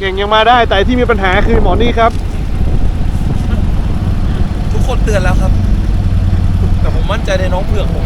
เก่งยังมาได้แต่ที่มีปัญหาคือหมอนี่ครับ ทุกคนเตือนแล้วครับ แต่ผมมั่นใจในน้องเผือกผม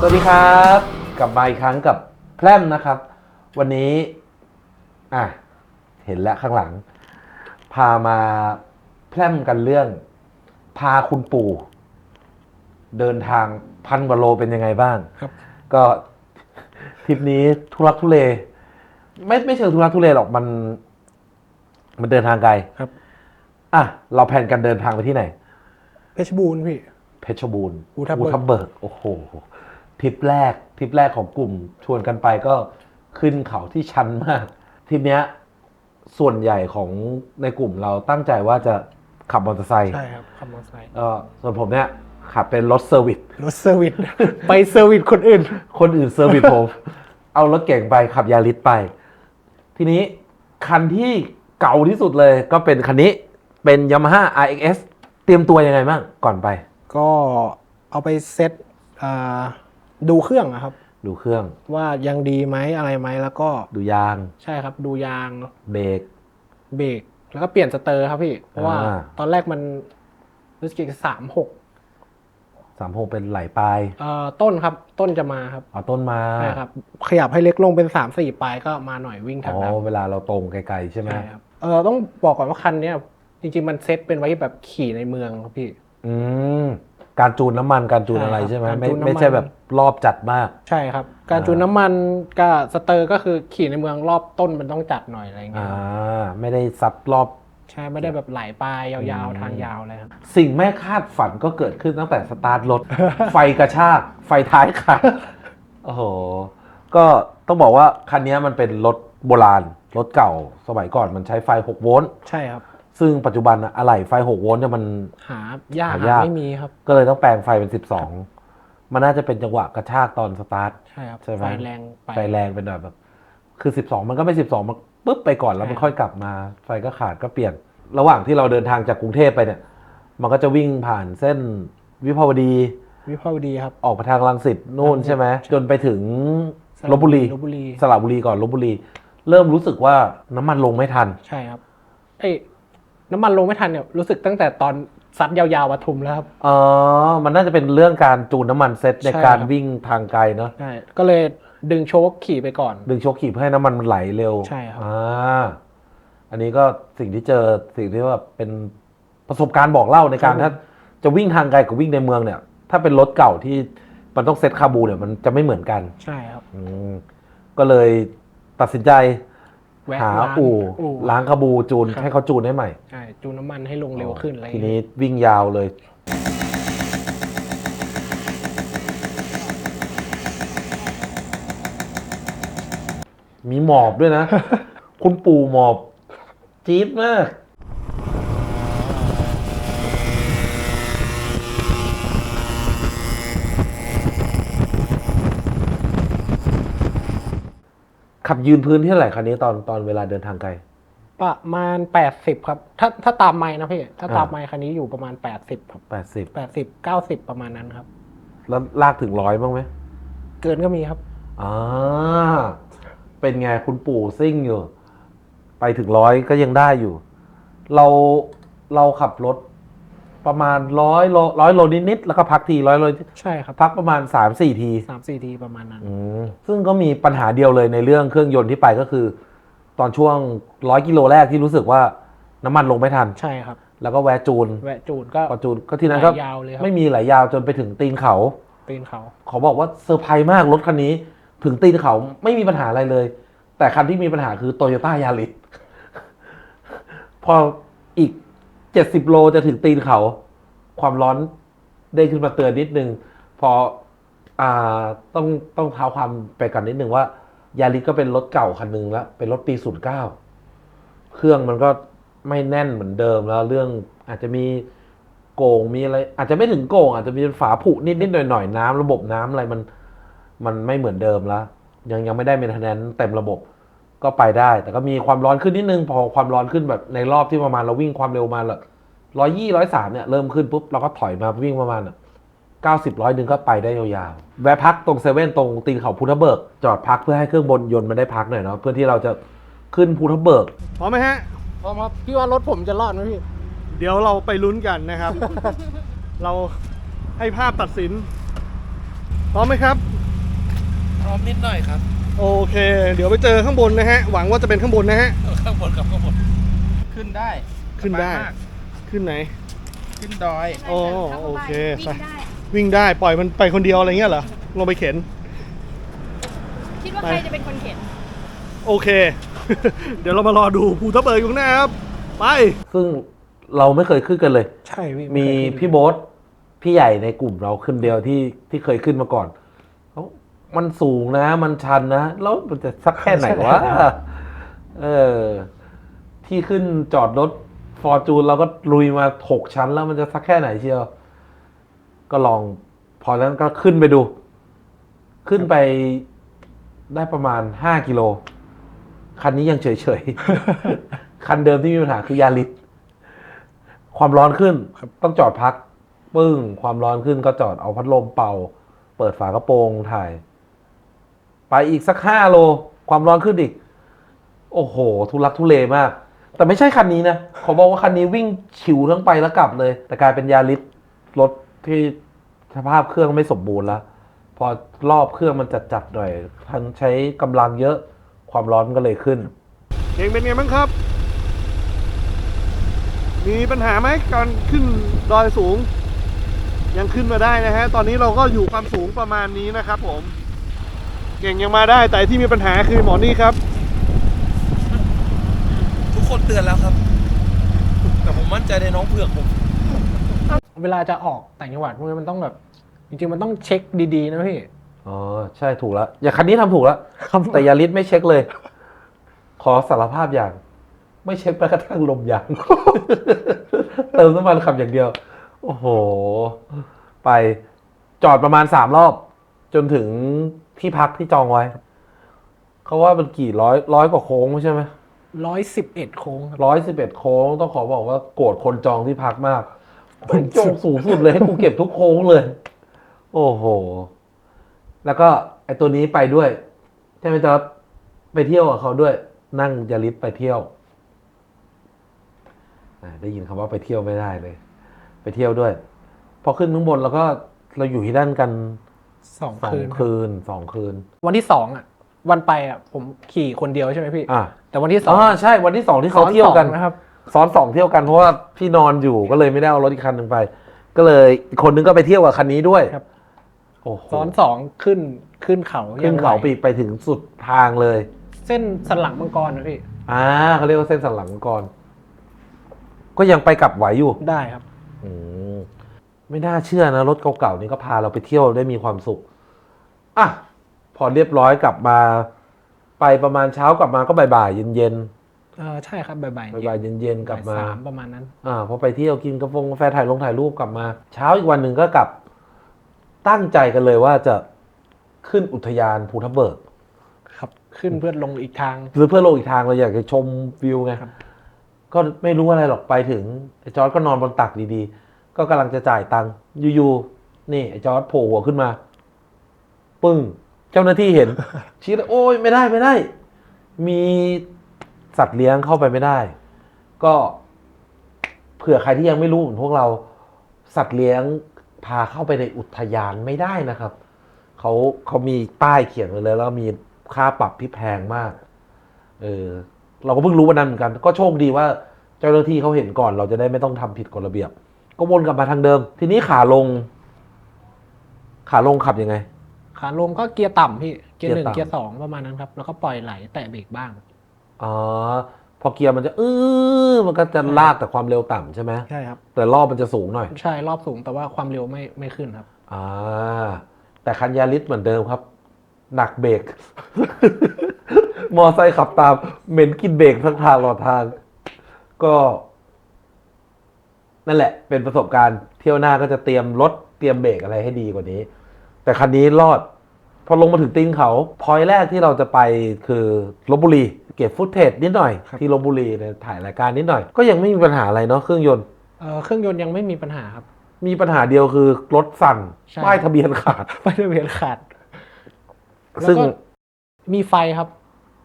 สวัสดีครับ กลับมาอีกครั้งกับแพร่มนะครับ วันนี้ อะ เห็นแล้วข้างหลัง พามาแพร่มกันเรื่อง พาคุณปู่ เดินทางพันกว่าโลเป็นยังไงบ้าง ครับ ก็ทริปนี้ทุรักทุเล ไม่ไม่เชิงทุรักทุเลหรอกมัน มันเดินทางไกลครับ อะเราแผนกันเดินทางไปที่ไหน เพชรบูรณ์พี่ เพชรบูรณ์ภูทับเบิก ทับเบิก โอ้โหทริปแรกทริปแรกของกลุ่มชวนกันไปก็ขึ้นเขาที่ชันมากทริปเนี้ย ส่วนใหญ่ของในกลุ่มเราตั้งใจว่าจะขับมอเตอร์ไซค์ใช่ครับขับมอเตอร์ไซค์เออส่วนผมเนี่ยขับเป็นรถเซอร์วิสรถเซอร์วิสไปเซอร์วิสคนอื่น คนอื่นเซอร์วิสผม เอารถเก่งไปขับยาริสไป ทีนี้คันที่เก่าที่สุดเลยก็เป็นคันนี้เป็น Yamaha RX เตรียมตัวยังไงบ้างก่อนไป ก็เอาไปเซ็ตอ่าดูเครื่องอะครับ ดูเครื่อง ว่ายังดีไหมอะไรไหมแล้วก็ดูยาง ใช่ครับดูยางเบรกเบรกแล้วก็เปลี่ยนสเตอร์ครับพี่ เพราะว่าอ่า ตอนแรกมันรู้สึกสามหกสามหกเป็นไหลปลายเอ่อต้นครับต้นจะมาครับเอาต้นมาใช่ครับขยับให้เล็กลงเป็นสามสี่ปลายก็มาหน่อยวิ่งทางอ๋อดำเวลาเราตรงไกลๆใช่ไหมใช่ครับเออต้องบอกก่อนว่าคันเนี้ยจริงๆมันเซ็ตเป็นไว้แบบขี่ในเมืองครับพี่ อืม การจูนน้ำมันการจูนใช่อะไรครับใช่ไหมการไม่จูนน้ำมันไม่ใช่แบบรอบจัดมาก ใช่ครับ การจูนน้ำมันกับสเตอร์ก็คือขี่ในเมืองรอบต้นมันต้องจัดหน่อยอะไรเงี้อ่ายไม่ได้ซับรอบใช่ไม่ได้แบบไหลปลายยาวๆทางยาวเลยครับสิ่งไม่คาดฝันก็เกิดขึ้นตั้งแต่สตาร์ทรถ ไฟกระชาก ไฟท้ายขาดโอ้โห ก็ต้องบอกว่าคันนี้มันเป็นรถโบราณ รถเก่าสมัยก่อนมันใช้ไฟ 6 โวลต์ใช่ครับ ซึ่งปัจจุบันอะอะไหล่ไฟ 6 โวลต์เนี่ยมัน หายากหาหายาก ไม่มีครับ ก็เลยต้องแปลงไฟเป็น 12 มันน่าจะเป็นจังหวะกระชากตอนสตาร์ท ใช่ครับใช่ไหม ไฟแรงไป ไฟแรงเป็นแบบ คือ 12 มันก็ไม่ 12 มันปุ๊บไปก่อนแล้วมันใช่ค่อยกลับมา ไฟก็ขาดก็เปลี่ยน ระหว่างที่เราเดินทางจากกรุงเทพไปเนี่ย มันก็จะวิ่งผ่านเส้นวิภาวดีวิภาวดีครับ ออกไปทางลังสิตนู่นรังสิตใช่ไหมใช่จนไปถึงสระลบบุรีลพบุรี สระบุรีก่อนลบบุรี เริ่มรู้สึกว่าน้ำมันลงไม่ทัน ใช่ครับ เอ้ย น้ำมันลงไม่ทันเนี่ยรู้สึกตั้งแต่ตอนซัดยาวๆวัทุมแล้วครับ อ๋อ มันน่าจะเป็นเรื่องการจูนน้ำมันเซ็ตในใช่การครับ วิ่งทางไกลเนาะ ใช่ก็เลยดึงโชคขี่ไปก่อน ดึงโชคขีบให้น้ำมันมันไหลเร็วใช่ครับ อ่า อันนี้ก็สิ่งที่เจอสิ่งที่ว่าเป็นประสบการณ์บอกเล่าในการครับถ้าจะวิ่งทางไกลกับวิ่งในเมืองเนี่ย ถ้าเป็นรถเก่าที่มันต้องเซ็ตคาบูเนี่ยมันจะไม่เหมือนกัน ใช่ครับ อืมก็เลยตัดสินใจ แวะหาร้านอู่อู่ล้างคาบูจูนครับ ให้เขาจูนให้ใหม่ใช่จูนน้ำมันให้ลงเร็วขึ้นอะไรทีนี้วิ่งยาวเลย มีหมอบด้วยนะ คุณปู่หมอบจี๊ดมาก ขับยืนพื้นที่เท่าไหร่คันนี้ตอนตอนเวลาเดินทางไกล ประมาณ 80 ครับ ถ้าถ้าตามไม้นะพี่ ถ้าอ่าตามไม้คันนี้อยู่ประมาณ 80 ครับแปดสิบ80 90 ประมาณนั้นครับ แล้วลากถึงร้อยบ้างไหมเกินก็มีครับอ่าเป็นไงคุณปู่ซิ่งอยู่ ไปถึงร้อยก็ยังได้อยู่ เราเราขับรถ ประมาณร้อยโลร้อยโลนิดๆแล้วก็พักทีร้อยโลนิดใช่ครับพักประมาณสามสี่ทีสามสี่ทีประมาณนั้น อืมซึ่งก็มีปัญหาเดียวเลยในเรื่องเครื่องยนต์ที่ไปก็คือ ตอนช่วงร้อยกิโลแรกที่รู้สึกว่าน้ำมันลงไม่ทัน ใช่ครับ แล้วก็แวะจูนแวะจูนก็ พอจูนก็ทีนั้นก็ไหลยาวเลยครับ ไม่มีไหลยาวจนไปถึงตีนเขา ปีนเขา ขอบอกว่าเซอร์ไพรส์มากรถคันนี้ ถึงตีนเขาไม่มีปัญหาอะไรเลย แต่คันที่มีปัญหาคือโตโยต้ายาริสพออีก เจ็ดสิบโลจะถึงตีนเขา ความร้อนได้ขึ้นมาเตือนนิดนึง พออ่าต้องต้องเท้าความไปกันนิดนึงว่ายาริสก็เป็นรถเก่าคันหนึงแล้ว เป็นรถปีศูนย์เก้าเครื่องมันก็ไม่แน่นเหมือนเดิมแล้วเรื่องอาจจะมีโกงมีอะไร อาจจะไม่ถึงโกงอาจจะมีฝาผุนิดนิดหน่อยหน่อยน้ำระบบน้ำอะไรมัน มันไม่เหมือนเดิมแล้ว ยังยังไม่ได้เมนเทนแนนเต็มระบบ ก็ไปได้ แต่ก็มีความร้อนขึ้นนิดนึง พอความร้อนขึ้นแบบในรอบที่ประมาณเราวิ่งความเร็วมาละร้อยยี่ร้อยสามเนี่ยเริ่มขึ้นปุ๊บเราก็ถอยมาวิ่งประมาณเก้าสิบร้อยหนึ่งก็ไปได้ยาวๆ แวะพักตรงเซเว่นตรงตีนเขาพุทธเบิก จอดพักเพื่อให้เครื่องบนยนต์มันได้พักหน่อยเนาะเพื่อที่เราจะขึ้นพุทธเบิกพร้อมไหมฮะพร้อมครับพี่ว่ารถผมจะรอดไหมพี่ เดี๋ยวเราไปลุ้นกันนะครับ เราให้ภาพตัดสิน พร้อมไหมครับ พร้อมนิดหน่อยครับ โอเค เดี๋ยวไปเจอข้างบนนะฮะ หวังว่าจะเป็นข้างบนนะฮะ ข้างบนกับข้างบนขึ้นได้ขึ้นได้ สบายมากขึ้นไหน ขึ้นดอยโอ้โอเควิ่งได้ วิ่งได้ปล่อยมันไปคนเดียวอะไรเงี้ยเหรอลงไปเข็น คิดว่าใครจะเป็นคนเข็น โอเค เดี๋ยวเรามารอดูภูทับเบิกอยู่ข้างหน้าครับ ไป ซึ่งเราไม่เคยขึ้นกันเลย ใช่พี่มีพี่โบ๊ทพี่ใหญ่ในกลุ่มเราขึ้นเดียวที่ที่เคยขึ้นมาก่อนเขา มันสูงนะ มันชันนะ แล้วมันจะสักแค่ไหนวะ เออ ที่ขึ้นจอดรถฟอร์จูนเราก็ลุยมาหกชั้นแล้วมันจะสักแค่ไหนเชียว ก็ลอง พอนั้นก็ขึ้นไปดู ขึ้นไปได้ประมาณห้ากิโล คันนี้ยังเฉยๆ คันเดิมที่มีปัญหาคือยาริสความร้อนขึ้น ต้องจอดพัก ปึ้ง ความร้อนขึ้นก็จอดเอาพัดลมเป่า เปิดฝากระโปรงถ่าย ไปอีกสักห้าโล ความร้อนขึ้นอีก โอ้โห ทุลักทุเลมาก แต่ไม่ใช่คันนี้นะขอบอกว่าคันนี้วิ่งฉิวทั้งไปแล้วกลับเลย แต่กลายเป็นยาริสรถที่สภาพเครื่องไม่สมบูรณ์แล้ว พอรอบเครื่องมันจัดจัดหน่อยทันใช้กำลังเยอะความร้อนก็เลยขึ้น เองเป็นไงบ้างครับ มีปัญหาไหมการขึ้นดอยสูง ยังขึ้นมาได้นะฮะ ตอนนี้เราก็อยู่ความสูงประมาณนี้นะครับผม เก่งยังมาได้ แต่ที่มีปัญหาคือหมอนี่ครับ ทุกคนเตือนแล้วครับ แต่ผมมั่นใจในน้องเผือกผม เวลาจะออกต่างจังหวัดพวกนี้มันต้องแบบ จริงๆ มันต้องเช็คดีๆ นะพี่ อ๋อ ใช่ถูกแล้ว อย่างคันนี้ทำถูกแล้วครับแต่ยาริสไม่เช็คเลย ขอสารภาพอย่าง ไม่เช็คแม้กระทั่งลมยาง เติมน้ำมันขับอย่างเดียว โอ้โห ไปจอดประมาณสามรอบ จนถึง ที่พักที่จองไว้ เขาว่ามันกี่ร้อยร้อยกว่าโค้งใช่ไหมร้อยสิบเอ็ดโค้งครับร้อยสิบเอ็ดโค้งต้องขอบอกว่าโกรธคนจองที่พักมากมันจองสูงสุดเลยให้กูเก็บทุกโค้งเลย โอ้โห แล้วก็ไอตัวนี้ไปด้วยใช่ไหมจ๊อบไปเที่ยวกับเขาด้วย นั่งยาริสไปเที่ยวอ่าได้ยินคำว่าไปเที่ยวไม่ได้เลย ไปเที่ยวด้วย พอขึ้นข้างบนแล้วก็เราอยู่ที่นั่นกัน สองสองคืนครับคืนสองคืน วันที่สองอะ วันไปอะผมขี่คนเดียวใช่ไหมพี่ อะแต่วันที่สออ๋งอใช่วันที่สองที่เขาเที่ยวกันซ้อสองนะครับซ้อนสองเที่ยวกันเพราะว่าพี่นอนอยู่ก็เลยไม่ได้เอารถอีกคันหนึ่งไป ก็เลยอีกคนนึงก็ไปเที่ยวกับคันนี้ด้วยครับโอ้โหซ้อนสองขึ้นขึ้นเขาขึ้นเขายังไหวปีกไปถึงสุดทางเลย เส้นสันหลังมังกรนะพี่อ่าเขาเรียกว่าเส้นสันหลังก่อนก็ยังไปกลับไหวอยู่ได้ครับ อืม ไม่น่าเชื่อนะ รถเก่าๆนี่ก็พาเราไปเที่ยวได้มีความสุข อะ พอเรียบร้อยกลับมา ไปประมาณเช้ากลับมาก็บ่ายๆเย็นเออใช่ครับบ่ายๆๆบ่ายๆเย็นๆกลับมาบ่ยสามประมาณนั้น อ่าพอไปเที่ยวกินกาแฟกาแฟถ่ายลงถ่ายรูปกลับมา เช้าอีกวันหนึ่งก็กลับ ตั้งใจกันเลยว่าจะขึ้นอุทยานภูทับเบิก ครับขึ้นเพื่อลงอีกทาง หรือเพื่อลงอีกทางเราอยากจะชมวิวไงครับ ก็ไม่รู้อะไรหรอกไปถึงไอ้จอร์ดก็นอนบนตักดีๆ ก็กำลังจะจ่ายตังค์อยู่ๆนี่ไอ้จอร์ดโผล่หัวขึ้นมา ปึ้ง เจ้าหน้าที่เห็น ชี้เลยโอ้ยไม่ได้ไม่ได้ มีสัตว์เลี้ยงเข้าไปไม่ได้ ก็เผื่อใครที่ยังไม่รู้เหมือนพวกเราสัตว์เลี้ยงพาเข้าไปในอุทยานไม่ได้นะครับเขาเขามีป้ายเขียนไว้เลย แล้วมีค่าปรับที่แพงมาก เออ เราก็เพิ่งรู้วันนั้นเหมือนกัน ก็โชคดีว่า เจ้าหน้าที่เขาเห็นก่อน เราจะได้ไม่ต้องทำผิดกฎระเบียบ ก็วนกลับมาทางเดิม ทีนี้ขาลง ขาลงขับยังไง ขาลงก็เกียร์ต่ำพี่ เกียร์หนึ่งเกีเกียยร์ร์ต่ำสองประมาณนั้นครับ แล้วก็ปล่อยไหลแตะเบรกบ้าง อ๋อ พอเกียร์มันจะอื้อมันก็จะลากแต่ความเร็วต่ำใช่ไหมใช่ครับ แต่รอบมันจะสูงหน่อย ใช่รอบสูงแต่ว่าความเร็วไม่ไม่ขึ้นครับ อ่า แต่คันยาริสเหมือนเดิมครับ หนักเบรก มอไซค์ขับตามเหม็นกินเบรกทั้งทางหลอดทาง ก็ นั่นแหละเป็นประสบการณ์เที่ยวหน้าก็จะเตรียมรถเตรียมเบรกอะไรให้ดีกว่านี้ แต่คันนี้รอด พอลงมาถึงตีนเขาพอยแรกที่เราจะไปคือลบบุรีเก็บฟุตเทจนิดหน่อยครับที่ลบบุรีเนี่ยถ่ายรายการนิดหน่อย ก็ยังไม่มีปัญหาอะไรเนาะเครื่องยนต์เอ่อเครื่องยนต์ยังไม่มีปัญหาครับ มีปัญหาเดียวคือรถสั่นใช่ ป้ายทะเบียนขาดไฟทะเบียนขาดซึ่งแล้วก็มีไฟครับ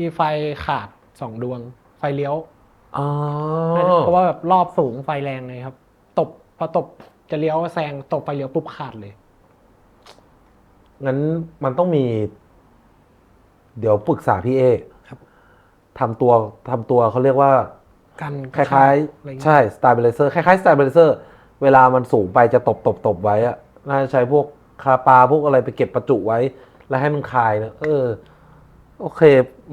มีไฟขาดสองดวง ไฟเลี้ยว อ๋อเพราะว่าแบบรอบสูงไฟแรงเลยครับ ตบพอตบจะเลี้ยวแซงตบไฟเลี้ยวปุ๊บขาดเลย งั้นมันต้องมี เดี๋ยวปรึกษาพี่เอครับ ทำตัวทำตัวเขาเรียกว่า กันคล้ายอะไรเงี้ๆใช่ stabilizer คล้ายๆ stabilizer เวลามันสูงไปจะตบตบตบไว้อะน่าจะใช้พวกคาปาพวกอะไรไปเก็บประจุไว้ แล้วให้มันคลายนะเออ โอเค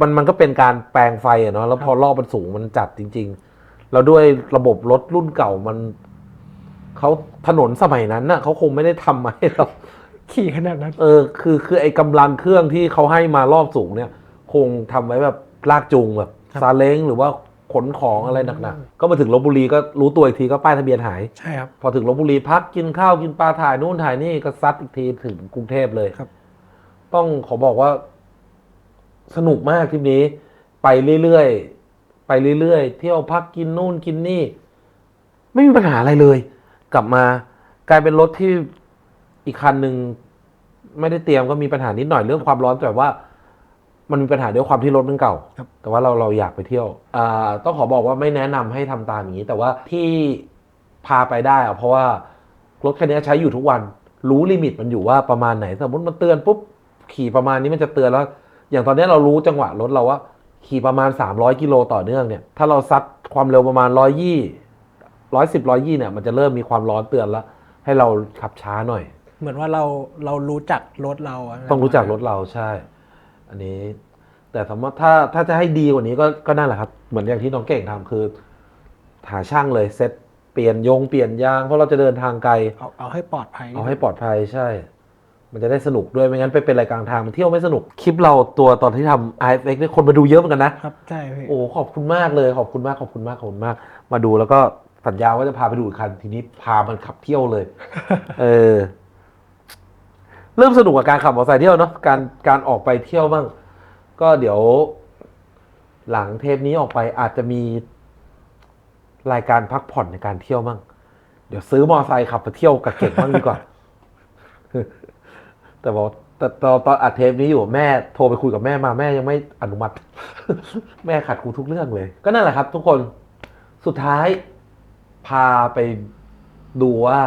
มันมันก็เป็นการแปลงไฟอะเนาะแล้วพอรอบมันสูงมันจัดจริง ๆ แล้วด้วยระบบรถรุ่นเก่ามัน เขาถนนสมัยนั้นน่ะเขาคงไม่ได้ทำมาให้เรา ขี่ขนาดนั้น เออคือคือไอ้กำลังเครื่องที่เขาให้มารอบสูงเนี่ย คงทำไว้แบบลากจูงแบบครับซาเล้งหรือว่าขนของอะไรหนักๆ ก็มาถึงลบบุรีก็รู้ตัวอีกทีก็ป้ายทะเบียนหาย ใช่ครับ พอถึงลบบุรีพักกินข้าวกินปลาถ่ายนู่นถ่ายนี่ก็ซัดอีกทีถึงกรุงเทพเลยครับ ต้องขอบอกว่า สนุกมากทริปนี้ ไปเรื่อยๆไปเรื่อยๆเที่ยวพักกินนู่นกินนี่ ไม่มีปัญหาอะไรเลย กลับมากลายเป็นรถที่อีกคันหนึ่งไม่ได้เตรียมก็มีปัญหานิดหน่อยเรื่องความร้อนแต่ว่า มันมีปัญหาด้วยความที่รถมันเก่าครับแต่ว่าเราเราอยากไปเที่ยวอ่าต้องขอบอกว่าไม่แนะนำให้ทำตามอย่างนี้ แต่ว่าที่พาไปได้อะเพราะว่ารถคันนี้ใช้อยู่ทุกวัน รู้ลิมิตมันอยู่ว่าประมาณไหน สมมติมันเตือนปุ๊บขี่ประมาณนี้มันจะเตือนแล้ว อย่างตอนนี้เรารู้จังหวะรถเราว่า ขี่ประมาณ 300 กิโลต่อเนื่องเนี่ย ถ้าเราซัดความเร็วประมาณ 120 110 120เนี่ยมันจะเริ่มมีความร้อนเตือนแล้ว ให้เราขับช้าหน่อย เหมือนว่าเราเรารู้จักรถเราะต้องรู้จักรถเราใช่ อันนี้ แต่สมมติถ้าถ้าจะให้ดีกว่านี้ก็ก็นั่นแหละครับ เหมือนอย่างที่น้องเก่งทำคือ หาช่างเลยเซ็ตเปลี่ยนยงเปลี่ยนยางเพราะเราจะเดินทางไกล เอาเอาให้ปลอดภัยเอาให้ปลอดภัยใช่ มันจะได้สนุกด้วยไม่งั้นไปเป็นรายกลางทางมันเที่ยวไม่สนุก คลิปเราตัวตอนที่ทำ i f x เนี่ยคนมาดูเยอะเหมือนกันนะ ครับใช่พี่ โอ้ขอบคุณมากเลยขอบคุณมากขอบคุณมากขอบคุณมาก มาดูแล้วก็ สัญญาว่าจะพาไปดูอีกคันทีนี้พามันขับเที่ยวเลย เออ เริ่มสนุกกับการขับมอเตอร์ไซค์เที่ยวเนาะการการออกไปเที่ยวบ้าง ก็เดี๋ยว หลังเทปนี้ออกไปอาจจะมีรายการพักผ่อนในการเที่ยวบ้างเดี๋ยวซื้อมอเตอร์ไซค์ขับไปเที่ยวกับเก่งบ้างดีกว่า แต่บอกแต่ตอนตอนอัดเทปนี้อยู่แม่โทรไปคุยกับแม่มาแม่ยังไม่อนุมัติ แม่ขัดกูทุกเรื่องเลย ก็นั่นแหละครับ ทุกคนสุดท้าย พาไปดูว่า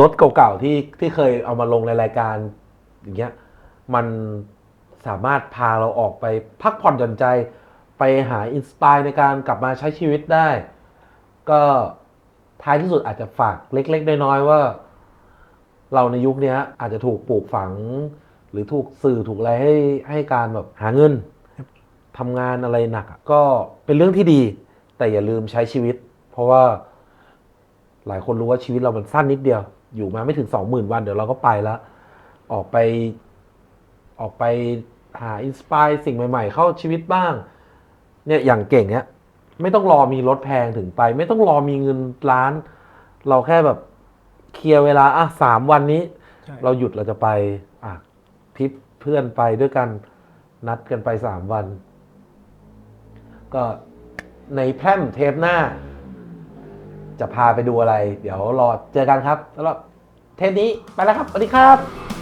รถเก่าๆที่ที่เคยเอามาลงในรายการอย่างเงี้ยมันสามารถพาเราออกไปพักผ่อนหย่อนใจไปหาอินสปายในการกลับมาใช้ชีวิตได้ ก็ท้ายที่สุดอาจจะฝากเล็ก ๆ น้อยๆว่า เราในยุคเนี้ยอาจจะถูกปลูกฝัง หรือถูกสื่อถูกอะไรให้ให้การแบบหาเงินทำงานอะไรหนักอะก็เป็นเรื่องที่ดี แต่อย่าลืมใช้ชีวิต เพราะว่า หลายคนรู้ว่าชีวิตเรามันสั้นนิดเดียว อยู่มาไม่ถึงสองหมื่นวัน เดี๋ยวเราก็ไปแล้ว ออกไป ออกไปหาอินสปายสิ่งใหม่ ๆ เข้าชีวิตบ้าง เนี่ยอย่างเก่งเนี้ยไม่ต้องรอมีรถแพงถึงไป ไม่ต้องรอมีเงินล้าน เราแค่แบบเคลียร์เวลาอะสามวันนี้ใช่เราหยุดเราจะไป อะทริปเพื่อนไปด้วยกันนัดกันไปสามวัน ก็ในแพร่มเทปหน้า จะพาไปดูอะไร เดี๋ยวรอเจอกันครับสำหรับเทปนี้ไปแล้วครับสวัสดีครับ